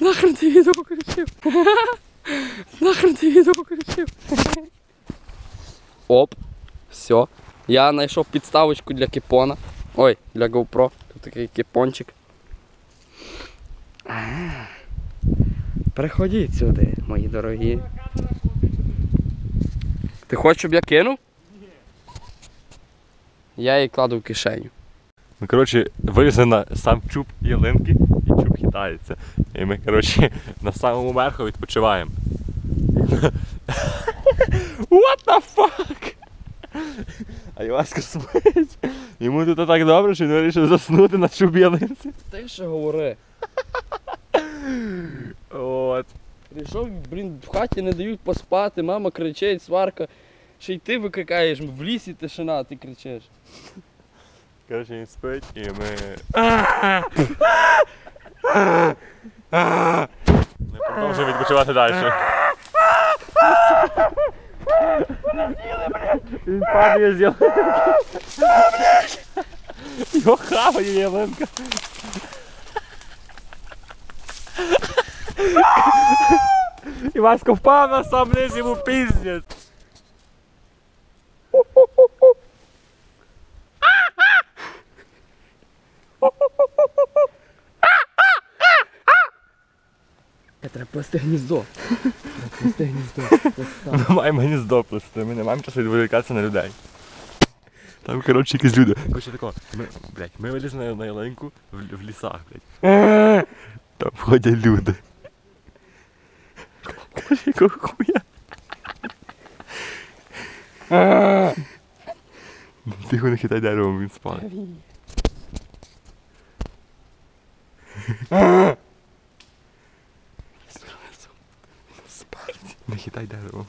Нахрен ти відео включив? Нахрен ти відео включив? Оп, все. Я знайшов підставочку для кіпона. Ой, для GoPro. Тут такий кіпончик. А, Приходіть сюди, мої дорогі. Ти хочеш, щоб я кинув? Я її кладу в кишеню. Ну, коротше, вирізана сам чуб ялинки і чуб хитається. І ми, коротше, на самому верху відпочиваємо. What the fuck? А Іваська спить. Йому тут так добре, що він вирішив заснути на чуб ялинці. Ти ще говори. От. Прийшов, блін, в хаті не дають поспати, мама кричить, сварка. Ще й ти викрикаєш, в лісі тишина, ти кричиш. Коротше, він спить і ми. Ми продовжуємо відпочивати далі. Він падає з ялинки. Його хаває ялинка. Івасько впав на сам низ йому піздець. Треба плести гніздо. Треба плести гніздо. Ми маємо гніздо плести, ми не маємо часу відволікатися на людей. Там, коротше, якісь люди. Коротше, тако, ми, блядь, ми вилізли на, на ялинку в, в лісах, блядь. Там ходять люди. Каже, якого хуя? Тихо не хитай деревом, він спав. Спать. Не хитай деревом.